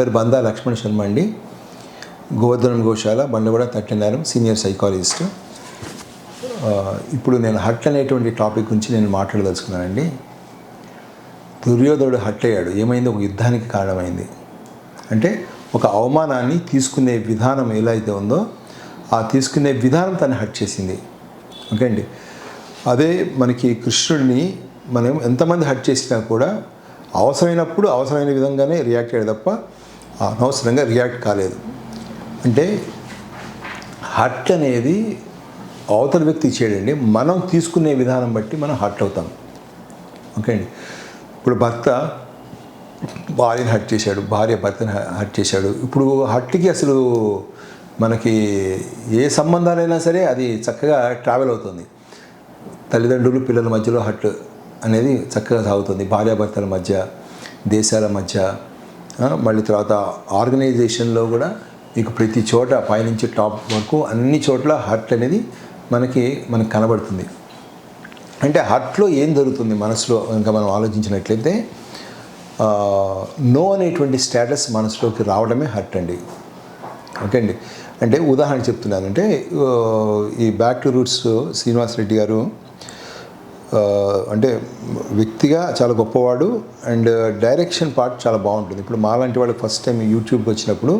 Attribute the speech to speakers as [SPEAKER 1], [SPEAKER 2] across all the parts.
[SPEAKER 1] పేరు బందా లక్ష్మణ్ శర్మ అండి. గోవర్ధనం గోశాల Bandaguda తట్టినారం senior psychologist. ఇప్పుడు నేను హట్ అనేటువంటి టాపిక్ గురించి నేను మాట్లాడదలుచుకున్నానండి. దుర్యోధనుడు హట్ అయ్యాడు. ఏమైంది? ఒక యుద్ధానికి కారణమైంది. అంటే ఒక అవమానాన్ని తీసుకునే విధానం ఎలా అయితే ఉందో ఆ తీసుకునే విధానం తను హట్ చేసింది. ఓకే అండి? అదే మనకి కృష్ణుడిని మనం ఎంతమంది హట్ చేసినా కూడా అవసరమైనప్పుడు అవసరమైన విధంగానే రియాక్ట్ అయ్యాడు తప్ప అనవసరంగా రియాక్ట్ కాలేదు. అంటే హట్ అనేది అవతల వ్యక్తి చేయడండి మనం తీసుకునే విధానం బట్టి మనం హట్ అవుతాం. ఓకే అండి? ఇప్పుడు భర్త భార్యని హట్ చేశాడు భార్య భర్తని హర్ట్ హట్ చేశాడు. ఇప్పుడు హట్కి అసలు మనకి ఏ సంబంధాలైనా సరే అది చక్కగా ట్రావెల్ అవుతుంది. తల్లిదండ్రులు పిల్లల మధ్యలో హట్ అనేది చక్కగా సాగుతుంది. భార్యాభర్తల మధ్య దేశాల మధ్య మళ్ళీ తర్వాత ఆర్గనైజేషన్లో కూడా మీకు ప్రతి చోట పైనుంచి టాప్ వరకు అన్ని చోట్ల హర్ట్ అనేది మనకి మనకు కనబడుతుంది. అంటే హర్ట్లో ఏం జరుగుతుంది మనసులో? ఇంకా మనం ఆలోచించినట్లయితే నో అనేటువంటి స్టేటస్ మనసులోకి రావడమే హర్ట్ అండి. ఓకే అండి? అంటే ఉదాహరణ చెప్తున్నానంటే ఈ back to roots Srinivas Reddy గారు అంటే వ్యక్తిగా చాలా గొప్పవాడు అండ్ డైరెక్షన్ పార్ట్ చాలా బాగుంటుంది. ఇప్పుడు మాలాంటి వాళ్ళకి ఫస్ట్ టైం యూట్యూబ్కి వచ్చినప్పుడు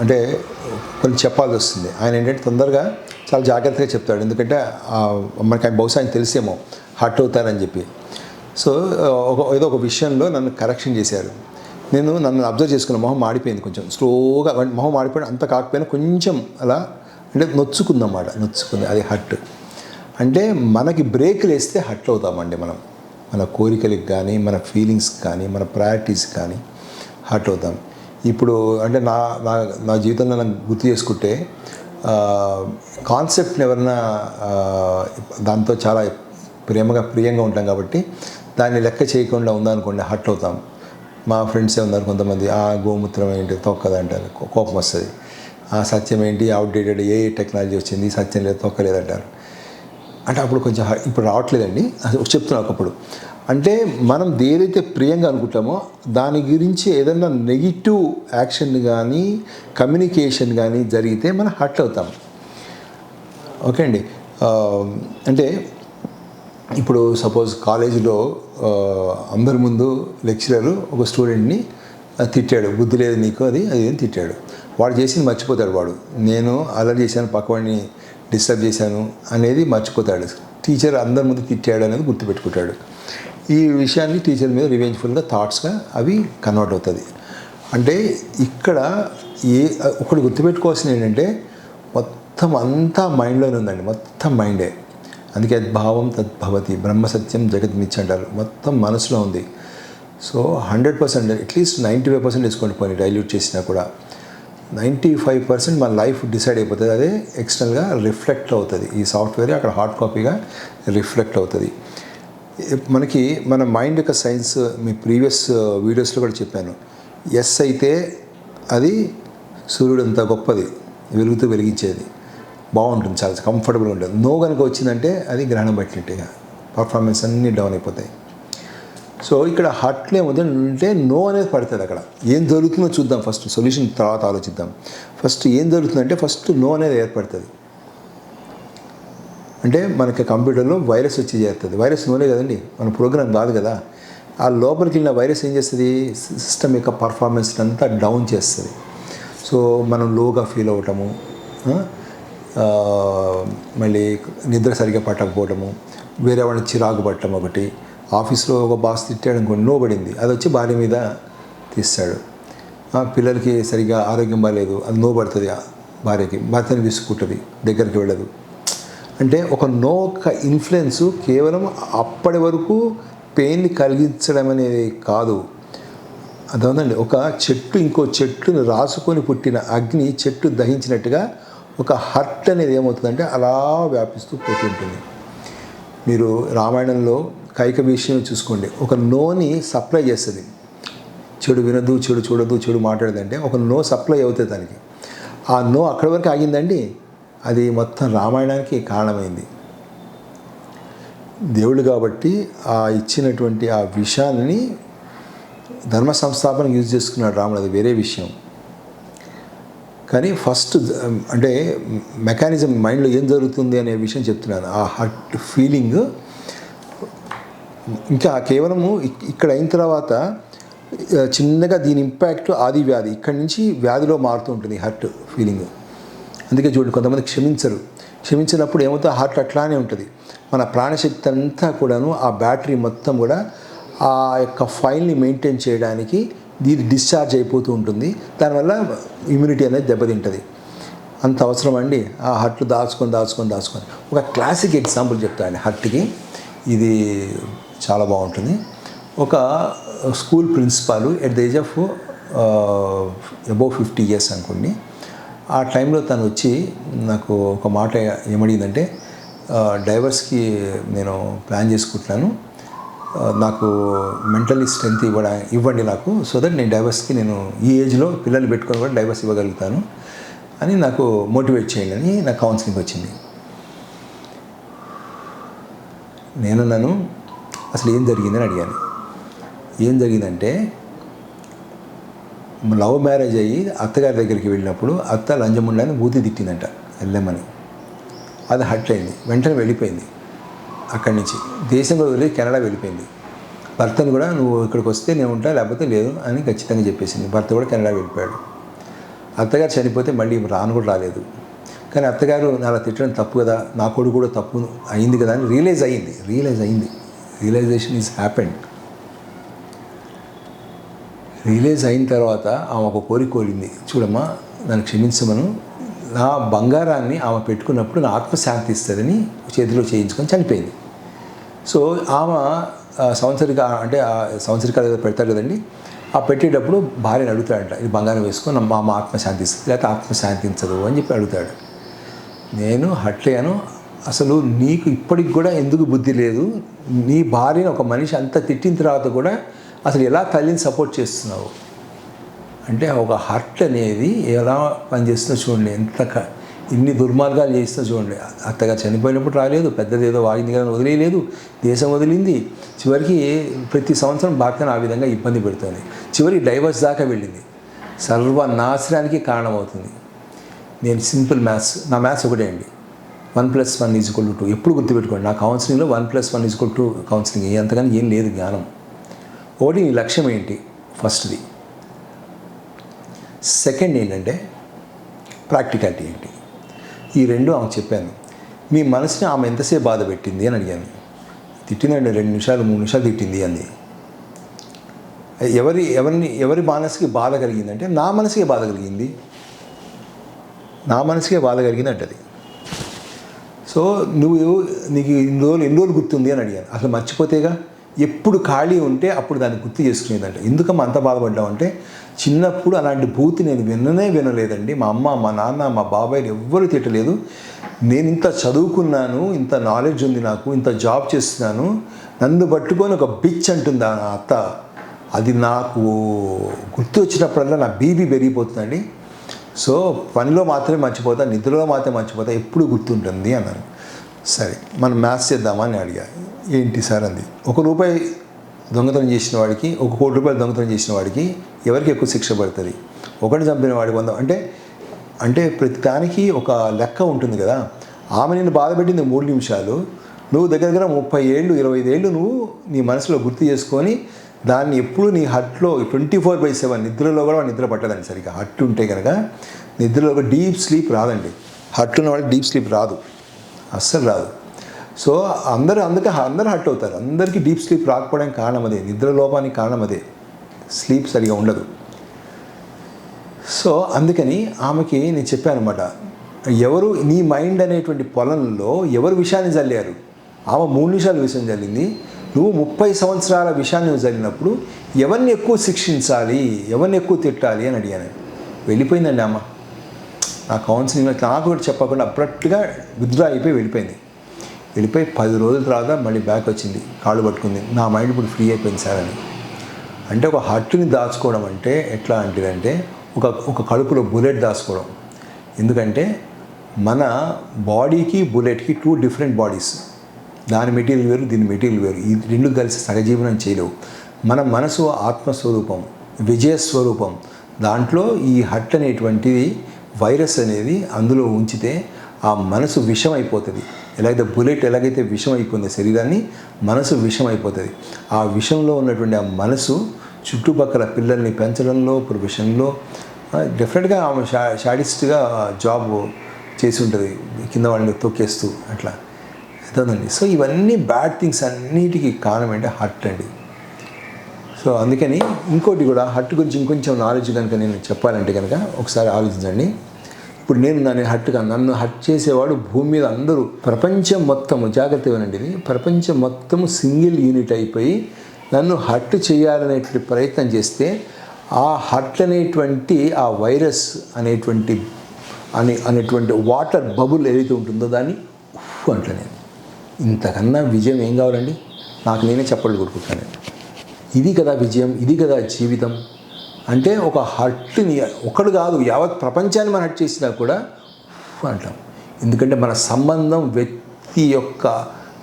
[SPEAKER 1] అంటే కొంచెం చెప్పాల్సి వస్తుంది. ఆయన ఏంటంటే తొందరగా చాలా జాగ్రత్తగా చెప్తాడు. ఎందుకంటే మనకి ఆయన బహుశా ఆయన తెలిసేమో హర్ట్ అవుతారని చెప్పి. సో ఒక ఏదో ఒక విషయంలో నన్ను కరెక్షన్ చేశారు. నేను నన్ను అబ్జర్వ్ చేసుకున్న మొహం మాడిపోయింది కొంచెం. స్లోగా మొహం మాడిపోయిన అంత కాకపోయినా కొంచెం అలా అంటే నొచ్చుకుందన్నమాట. నొచ్చుకుంది అది హర్ట్. అంటే మనకి బ్రేకులు వేస్తే హట్ అవుతామండి మనం. మన కోరికలకు కానీ మన ఫీలింగ్స్ కానీ మన ప్రయారిటీస్ కానీ హట్ అవుతాం. ఇప్పుడు అంటే నా నా నా జీవితంలో నాకు గుర్తు చేసుకుంటే కాన్సెప్ట్ని ఎవరైనా దాంతో చాలా ప్రేమగా ప్రియంగా ఉంటాం కాబట్టి దాన్ని లెక్క చేయకుండా ఉందనుకోండి హట్ అవుతాం. మా ఫ్రెండ్సే ఉన్నారు కొంతమంది ఆ గోమూత్రం ఏంటి? తొక్కదు అంటారు కోపం వస్తుంది. ఆ సత్యం ఏంటి? అవుట్డేటెడ్ ఏ టెక్నాలజీ వచ్చింది? సత్యం లేదు తొక్కలేదు అంటారు అంటే అప్పుడు కొంచెం ఇప్పుడు రావట్లేదండి. అది చెప్తున్నా ఒకప్పుడు. అంటే మనం ఏదైతే ప్రియంగా అనుకుంటామో దాని గురించి ఏదైనా నెగిటివ్ యాక్షన్ కానీ కమ్యూనికేషన్ కానీ జరిగితే మనం హర్ట్ అవుతాం. ఓకే అండి. అంటే ఇప్పుడు సపోజ్ కాలేజీలో అందరి ముందు లెక్చరర్ ఒక స్టూడెంట్ని తిట్టాడు. బుద్ధి లేదు నీకు అది అది తిట్టాడు. వాడు చేసింది మర్చిపోతాడు వాడు. నేను అలా చేశాను పక్కవాడిని డిస్టర్బ్ చేశాను అనేది మర్చిపోతాడు. టీచర్ అందరి ముందు తిట్టాడు అనేది గుర్తుపెట్టుకుంటాడు. ఈ విషయాన్ని టీచర్ మీద రివెంజ్ఫుల్గా థాట్స్గా అవి కన్వర్ట్ అవుతుంది అంటే ఇక్కడ ఏ ఒకటి గుర్తుపెట్టుకోవాల్సింది ఏంటంటే మొత్తం అంతా మైండ్లోనే ఉందండి. మొత్తం మైండే అందుకే భావం తద్భవతి బ్రహ్మ సత్యం జగత్ మిచ్చి అంటారు. మొత్తం మనసులో ఉంది. So hundred percent at least ninety five percent వేసుకోండి. పోనీ డైల్యూట్ చేసినా కూడా. నైంటీ ఫైవ్ పర్సెంట్ మన లైఫ్ డిసైడ్ అయిపోతుంది. అదే ఎక్స్టర్నల్గా రిఫ్లెక్ట్ అవుతుంది. ఈ సాఫ్ట్వేర్ అక్కడ హార్డ్ కాపీగా రిఫ్లెక్ట్ అవుతుంది. మనకి మన మైండ్ యొక్క సైన్స్ మీ ప్రీవియస్ వీడియోస్లో కూడా చెప్పాను. ఎస్ అయితే అది సూర్యుడు అంత గొప్పది. వెలుగుతూ వెలిగించేది. బాగుంటుంది చాలా కంఫర్టబుల్గా ఉంటుంది నో కనుక వచ్చిందంటే అది గ్రహణం పట్టినట్టుగా. పర్ఫార్మెన్స్ అన్నీ డౌన్ అయిపోతాయి. సో ఇక్కడ హట్లే ఉంది అంటే నో అనేది పడుతుంది అక్కడ. ఏం జరుగుతుందో చూద్దాం ఫస్ట్ సొల్యూషన్ తర్వాత ఆలోచిద్దాం. ఫస్ట్ ఏం జరుగుతుందంటే ఫస్ట్ నో అనేది ఏర్పడుతుంది. అంటే మనకి కంప్యూటర్లో వైరస్ వచ్చి చేరుతుంది. వైరస్ నోనే కదండి మన ప్రోగ్రామ్ కాదు కదా. ఆ లోపలికి వెళ్ళిన వైరస్ ఏం చేస్తుంది? సిస్టమ్ యొక్క పర్ఫార్మెన్స్ అంతా డౌన్ చేస్తుంది. సో మనం లోగా ఫీల్ అవ్వటము మళ్ళీ నిద్ర సరిగ్గా పట్టకపోవటము వేరే వాళ్ళని చిరాకు పట్టడం ఒకటి ఆఫీస్లో ఒక బాస్ తిట్టాడు అనుకోండి నో పడింది. అది వచ్చి భార్య మీద తీస్తాడు. పిల్లలకి సరిగ్గా ఆరోగ్యం బాగాలేదు అది నో పడుతుంది ఆ భార్యకి. భర్తని విసుకుంటుంది దగ్గరికి వెళ్ళదు. అంటే ఒక నో ఒక ఇన్ఫ్లుయెన్స్ కేవలం అప్పటి వరకు పెయిన్ని కలిగించడం అనేది కాదు. అదవునండి ఒక చెట్టు ఇంకో చెట్టును రాసుకొని పుట్టిన అగ్ని చెట్టు దహించినట్టుగా ఒక హర్ట్ అనేది ఏమవుతుందంటే అలా వ్యాపిస్తూ పోతుంటుంది. మీరు రామాయణంలో కైక విషయం చూసుకోండి. ఒక నోని సప్లై చేస్తుంది. చెడు వినదు చెడు చూడదు చెడు మాట్లాడదంటే ఒక నో సప్లై అవుతుంది దానికి. ఆ నో అక్కడి వరకు ఆగిందండి. అది మొత్తం రామాయణానికి కారణమైంది. దేవుడు కాబట్టి ఆ ఇచ్చినటువంటి ఆ విషయాన్ని ధర్మ సంస్థాపన యూజ్ చేసుకున్నాడు రాముడు. అది వేరే విషయం. కానీ ఫస్ట్ అంటే మెకానిజం మైండ్లో ఏం జరుగుతుంది అనే విషయం చెప్తున్నాను. ఆ హర్ట్ ఫీలింగ్ ఇంకా కేవలము ఇక్కడ అయిన తర్వాత చిన్నగా దీని ఇంపాక్ట్ ఆది వ్యాధి. ఇక్కడి నుంచి వ్యాధిలో మారుతూ ఉంటుంది హర్ట్ ఫీలింగ్ అందుకే చూడండి కొంతమంది క్షమించరు. క్షమించినప్పుడు ఏమవుతుందో హార్ట్ అట్లానే ఉంటుంది. మన ప్రాణశక్తి అంతా కూడాను ఆ బ్యాటరీ మొత్తం కూడా ఆ యొక్క ఫైల్ని మెయింటైన్ చేయడానికి దీని డిశ్చార్జ్ అయిపోతూ ఉంటుంది. దానివల్ల ఇమ్యూనిటీ అనేది దెబ్బతింటుంది. అంత అవసరం అండి. ఆ హర్ట్ దాచుకొని దాచుకొని దాచుకొని. ఒక క్లాసిక్ ఎగ్జాంపుల్ చెప్తాను హర్ట్కి ఇది చాలా బాగుంటుంది. ఒక school principal at the age of above fifty years అనుకోండి ఆ టైంలో తను వచ్చి నాకు ఒక మాట ఏమడిగిందంటే డైవర్స్కి నేను ప్లాన్ చేసుకుంటున్నాను నాకు మెంటలీ స్ట్రెంత్ ఇవ్వడా ఇవ్వండి నాకు సో దట్ నేను డైవర్స్కి నేను ఈ ఏజ్లో పిల్లలు పెట్టుకొని కూడా డైవర్స్ ఇవ్వగలుగుతాను అని నాకు మోటివేట్ చేయండి అని నాకు కౌన్సిలింగ్ వచ్చింది. నేను నన్ను అసలు ఏం జరిగిందని అడిగాను. ఏం జరిగిందంటే లవ్ మ్యారేజ్ అయ్యి అత్తగారి దగ్గరికి వెళ్ళినప్పుడు అత్త లంజముండని బూతి తిట్టిందంట వెళ్ళమని అది హట్ అయింది వెంటనే వెళ్ళిపోయింది అక్కడి నుంచి. దేశంలో వదిలి కెనడా వెళ్ళిపోయింది. భర్తను కూడా నువ్వు ఇక్కడికి వస్తే నేను ఉంటా లేకపోతే లేదు అని ఖచ్చితంగా చెప్పేసింది. భర్త కూడా కెనడా వెళ్ళిపోయాడు. అత్తగారు చనిపోతే మళ్ళీ రాను కూడా రాలేదు. కానీ అత్తగారు అలా తిట్టడం తప్పు కదా నా కొడుకు కూడా తప్పు అయింది కదా అని రియలైజ్ అయ్యింది రియలైజ్ అయ్యింది రియలైజేషన్ ఈజ్ హ్యాపెండ్. రిలీజ్ అయిన తర్వాత ఆమె ఒక కోరిక కోరింది. చూడమ్మా నన్ను క్షమించమను. నా బంగారాన్ని ఆమె పెట్టుకున్నప్పుడు నా ఆత్మశాంతి ఇస్తుందని చేతిలో చేయించుకొని చనిపోయింది. సో ఆమె సంవత్సరిక అంటే ఆ సంవత్సరికాలు ఏదో పెడతారు కదండి ఆ పెట్టేటప్పుడు భార్యను అడుగుతాడంట ఇది బంగారం వేసుకొని మా ఆత్మశాంతి ఇస్తుంది లేకపోతే ఆత్మశాంతించదు అని చెప్పి అడుగుతాడు. నేను హట్లేను అసలు నీకు ఇప్పటికి కూడా ఎందుకు బుద్ధి లేదు? నీ భార్యను ఒక మనిషి అంత తిట్టిన తర్వాత కూడా అసలు ఎలా తల్లిని సపోర్ట్ చేస్తున్నావు? అంటే ఒక హర్ట్ అనేది ఎలా పనిచేస్తుందో చూడండి. ఎంత ఇన్ని దుర్మార్గాలు చేస్తున్నా చూడండి. అత్తగా చనిపోయినప్పుడు రాలేదు పెద్దది ఏదో వాగింది కానీ వదిలేయలేదు దేశం వదిలింది. చివరికి ప్రతి సంవత్సరం భర్తను ఆ విధంగా ఇబ్బంది పెడుతుంది. చివరి డైవర్స్ దాకా వెళ్ళింది. సర్వనాశనానికి కారణమవుతుంది. నేను సింపుల్ మ్యాథ్స్ నా మ్యాథ్స్ ఒకటే అండి. One plus one is equal two ఎప్పుడు గుర్తుపెట్టుకోండి నా కౌన్సిలింగ్లో one plus one is equal two counselling అంతగాని ఏం లేదు జ్ఞానం. ఒకటి నీ లక్ష్యం ఏంటి? ఫస్ట్ది. సెకండ్ ఏంటంటే ప్రాక్టికాలిటీ ఏంటి? ఈ రెండు ఆమె చెప్పాను. మీ మనసుని ఆమె ఎంతసేపు బాధ పెట్టింది అని అడిగాను. తిట్టిందండి రెండు నిమిషాలు మూడు నిమిషాలు తిట్టింది అంది. ఎవరి ఎవరిని ఎవరి మనసుకి బాధ కలిగిందంటే నా మనసుకే బాధ కలిగింది. నా మనసుకే బాధ కలిగింది అంటది. సో నువ్వు నీకు ఇన్ని రోజులు ఎన్ని రోజులు గుర్తుంది అని అడిగాను. అసలు మర్చిపోతేగా ఎప్పుడు ఖాళీ ఉంటే అప్పుడు దాన్ని గుర్తు చేసుకునేదంట. ఎందుకమ్మా అంత బాధపడ్డామంటే చిన్నప్పుడు అలాంటి భూతి నేను విననే వినలేదండి. మా అమ్మ మా నాన్న మా బాబాయ్ ఎవ్వరు తిట్టలేదు. నేను ఇంత చదువుకున్నాను ఇంత నాలెడ్జ్ ఉంది నాకు ఇంత జాబ్ చేస్తున్నాను నన్ను పట్టుకొని ఒక బిచ్ అంటుంది ఆ అత్త? అది నాకు గుర్తు వచ్చినప్పుడల్లా నా బీబీ పెరిగిపోతుందండి. సో పనిలో మాత్రమే మర్చిపోతా నిద్రలో మాత్రమే మర్చిపోతా ఎప్పుడు గుర్తుంటుంది అన్నాను సరే మనం మ్యాథ్స్ చేద్దామా అని అడిగా. ఏంటి సార్ అంది. ఒక రూపాయి దొంగతనం చేసిన వాడికి ఒక కోటి రూపాయలు దొంగతనం చేసిన వాడికి ఎవరికి ఎక్కువ శిక్ష పడుతుంది? ఒకటి చంపిన వాడికి వంద అంటే అంటే ప్రతి దానికి ఒక లెక్క ఉంటుంది కదా. ఆమె నేను బాధపెట్టింది మూడు నిమిషాలు. నువ్వు దగ్గర దగ్గర ముప్పై ఏళ్ళు ఇరవై ఐదు ఏళ్ళు నువ్వు నీ మనసులో గుర్తు చేసుకొని దాన్ని ఎప్పుడు నీ హట్లో ట్వంటీ ఫోర్ బై సెవెన్ నిద్రలో కూడా నిద్ర పట్టదండి సరిగ్గా. హట్ ఉంటే కనుక నిద్రలో డీప్ స్లీప్ రాదండి. హట్ ఉన్న వాళ్ళకి డీప్ స్లీప్ రాదు. అస్సలు రాదు. సో అందరూ అందుకే అందరూ హట్ అవుతారు. అందరికీ డీప్ స్లీప్ రాకపోవడానికి కారణం అదే. నిద్ర లోపానికి కారణం అదే. స్లీప్ సరిగా ఉండదు. సో అందుకని ఆమెకి నేను చెప్పాను అనమాట ఎవరు నీ మైండ్ అనేటువంటి పొలంలో ఎవరు విషయాన్ని చల్లారు ఆమె మూడు నిమిషాలు విషయం చల్లింది నువ్వు ముప్పై సంవత్సరాల విషయాన్ని నువ్వు ఎవరిని ఎక్కువ శిక్షించాలి ఎవరిని ఎక్కువ తిట్టాలి అని అడిగాను. వెళ్ళిపోయిందండి అమ్మ. నా కౌన్సిలింగ్ నాకు కూడా చెప్పకుండా అప్పుడట్టుగా విత్డ్రా అయిపోయి వెళ్ళిపోయింది. వెళ్ళిపోయి పది రోజుల తర్వాత మళ్ళీ బ్యాక్ వచ్చింది కాళ్ళు పట్టుకుంది. నా మైండ్ ఇప్పుడు ఫ్రీ అయిపోయింది సార్ అని. అంటే ఒక హట్టుని దాచుకోవడం అంటే ఎట్లా అంటే ఒక ఒక కడుపులో బుల్లెట్ దాచుకోవడం. ఎందుకంటే మన బాడీకి బుల్లెట్కి టూ డిఫరెంట్ బాడీస్. దాని మెటీరియల్ వేరు దీని మెటీరియల్ వేరు. ఈ రెండు కలిసి సహజీవనం చేయలేవు. మన మనసు ఆత్మస్వరూపం విజయస్వరూపం. దాంట్లో ఈ హట్ అనేటువంటిది వైరస్ అనేది అందులో ఉంచితే ఆ మనసు విషం అయిపోతుంది ఎలాగైతే బుల్లెట్ ఎలాగైతే విషం అయిపోయిందో శరీరాన్ని మనసు విషం అయిపోతుంది ఆ విషంలో ఉన్నటువంటి ఆ మనసు చుట్టుపక్కల పిల్లల్ని పెంచడంలో ప్రొఫెషన్లో డెఫినెట్గా ఆమె షా షాడిస్ట్గా జాబ్ చేసి ఉంటుంది. కింద వాళ్ళని తొక్కేస్తూ అట్లా. అవుతుందండి సో ఇవన్నీ బ్యాడ్ థింగ్స్ అన్నిటికీ కారణం అంటే హర్ట్ అండి. సో అందుకని ఇంకోటి కూడా హర్ట్ గురించి ఇంకొంచెం నాలెడ్జ్ కనుక నేను చెప్పాలంటే కనుక ఒకసారి ఆలోచించండి. ఇప్పుడు నేను దాన్ని హర్ట్గా నన్ను హర్ట్ చేసేవాడు భూమి మీద అందరూ ప్రపంచం మొత్తము జాగ్రత్త ఇవ్వనండి ఇది ప్రపంచం మొత్తము సింగిల్ యూనిట్ అయిపోయి నన్ను హర్ట్ చేయాలనేటువంటి ప్రయత్నం చేస్తే ఆ హర్ట్ అనేటువంటి ఆ వైరస్ అనేటువంటి అని అనేటువంటి వాటర్ బబుల్ ఏదైతే ఉంటుందో దాన్ని ఉఫ్ నేను. ఇంతకన్నా విజయం ఏం కావాలండి? నాకు నేనే చెప్పలు కొట్టుకుంటాను. ఇది కదా విజయం ఇది కదా జీవితం. అంటే ఒక హర్ట్ని ఒకడు కాదు యావత్ ప్రపంచాన్ని మనం హర్ట్ చేసినా కూడా అంటాం. ఎందుకంటే మన సంబంధం వ్యక్తి యొక్క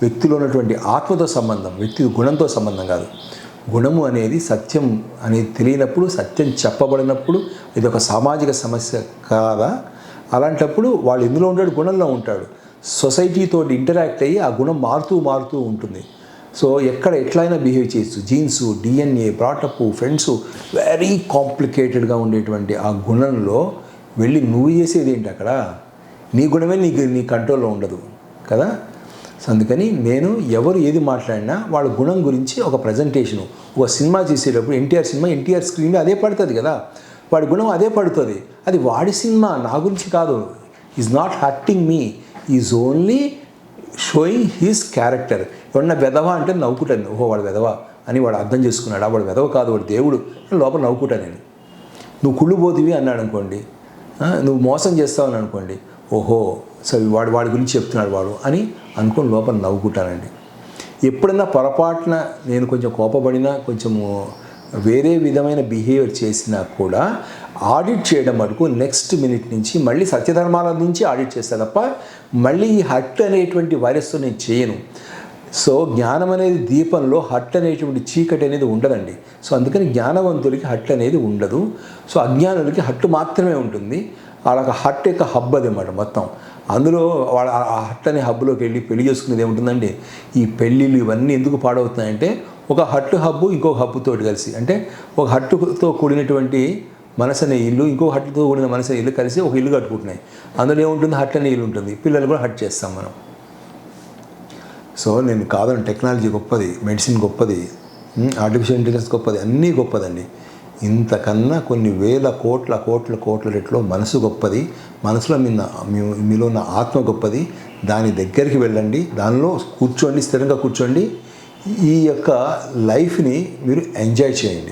[SPEAKER 1] వ్యక్తిలో ఉన్నటువంటి ఆత్మతో సంబంధం వ్యక్తి గుణంతో సంబంధం కాదు. గుణము అనేది సత్యం అనేది తెలియనప్పుడు సత్యం చెప్పబడినప్పుడు ఇది ఒక సామాజిక సమస్య కాదా? అలాంటప్పుడు వాళ్ళు ఎందులో ఉంటాడు గుణంలో ఉంటాడు. సొసైటీతో ఇంటరాక్ట్ అయ్యి ఆ గుణం మారుతూ మారుతూ ఉంటుంది. సో ఎక్కడ ఎట్లయినా బిహేవ్ చేయొచ్చు. Genes DNA brought up friends very కాంప్లికేటెడ్గా ఉండేటువంటి ఆ గుణంలో వెళ్ళి నువ్వు చేసేది ఏంటి అక్కడ? నీ గుణమే నీకు నీ కంట్రోల్లో ఉండదు. కదా? అందుకని నేను ఎవరు ఏది మాట్లాడినా వాళ్ళ గుణం గురించి ఒక ప్రజెంటేషను ఒక సినిమా చేసేటప్పుడు ఎన్టీఆర్ సినిమా ఎన్టీఆర్ స్క్రీన్ అదే పడుతుంది కదా? వాడి గుణం అదే పడుతుంది. అది వాడి సినిమా నా గురించి కాదు. Is not hurting me is only showing his character ఎవరన్నా వెధవ అంటే నవ్వుకుంటాను ఓహో వాడు వెధవా అని వాడు అర్థం చేసుకున్నాడు? వాడు వెధవ కాదు వాడు దేవుడు లోపల నవ్వుకుంటాను నేను. నువ్వు కుళ్ళు పోతివి అన్నాడు అనుకోండి. నువ్వు మోసం చేస్తావని అనుకోండి. ఓహో సో వాడు వాడి గురించి చెప్తున్నాడు వాడు అని అనుకోని లోపల నవ్వుకుంటానండి. ఎప్పుడన్నా పొరపాటున నేను కొంచెం కోపపడినా కొంచెము వేరే విధమైన బిహేవియర్ చేసినా కూడా ఆడిట్ చేయడం మటుకు నెక్స్ట్ మినిట్ నుంచి మళ్ళీ సత్యధర్మాల నుంచి ఆడిట్ చేస్తా తప్ప మళ్ళీ ఈ హట్ అనేటువంటి వైరస్తో నేను చేయను. సో జ్ఞానం అనేది దీపంలో హట్ అనేటువంటి చీకటి అనేది ఉండదండి. సో అందుకని జ్ఞానవంతులకి హట్ అనేది ఉండదు. సో అజ్ఞానులకి హట్టు మాత్రమే ఉంటుంది. వాళ్ళకి హట్ యొక్క హబ్ అన్నమాట మొత్తం. అందులో వాళ్ళ ఆ హట్ అనే హబ్లోకి వెళ్ళి పెళ్ళి చేసుకునేది ఏముంటుందండి? ఈ పెళ్ళిళ్ళు ఇవన్నీ ఎందుకు పాడవుతున్నాయంటే ఒక హట్టు హబ్బు ఇంకొక హబ్బుతో కలిసి. అంటే ఒక హట్టుతో కూడినటువంటి మనసు అనే ఇల్లు ఇంకో హట్టుతో కూడిన మనసు ఇల్లు కలిసి ఒక ఇల్లు కట్టుకుంటున్నాయి. అందులో ఏముంటుంది? హట్ అనే ఇల్లు ఉంటుంది. పిల్లలు కూడా హట్ చేస్తాం మనం. సో నేను కాదని టెక్నాలజీ గొప్పది మెడిసిన్ గొప్పది ఆర్టిఫిషియల్ ఇంటెలిజెన్స్ గొప్పది అన్నీ గొప్పదండి. ఇంతకన్నా కొన్ని వేల కోట్ల కోట్ల కోట్ల రెట్లో మనసు గొప్పది మనసులో మిన్న మీ- మీలో ఉన్న ఆత్మ గొప్పది. దాని దగ్గరికి వెళ్ళండి. దానిలో కూర్చోండి స్థిరంగా కూర్చోండి. ఈ యొక్క లైఫ్ని మీరు ఎంజాయ్ చేయండి.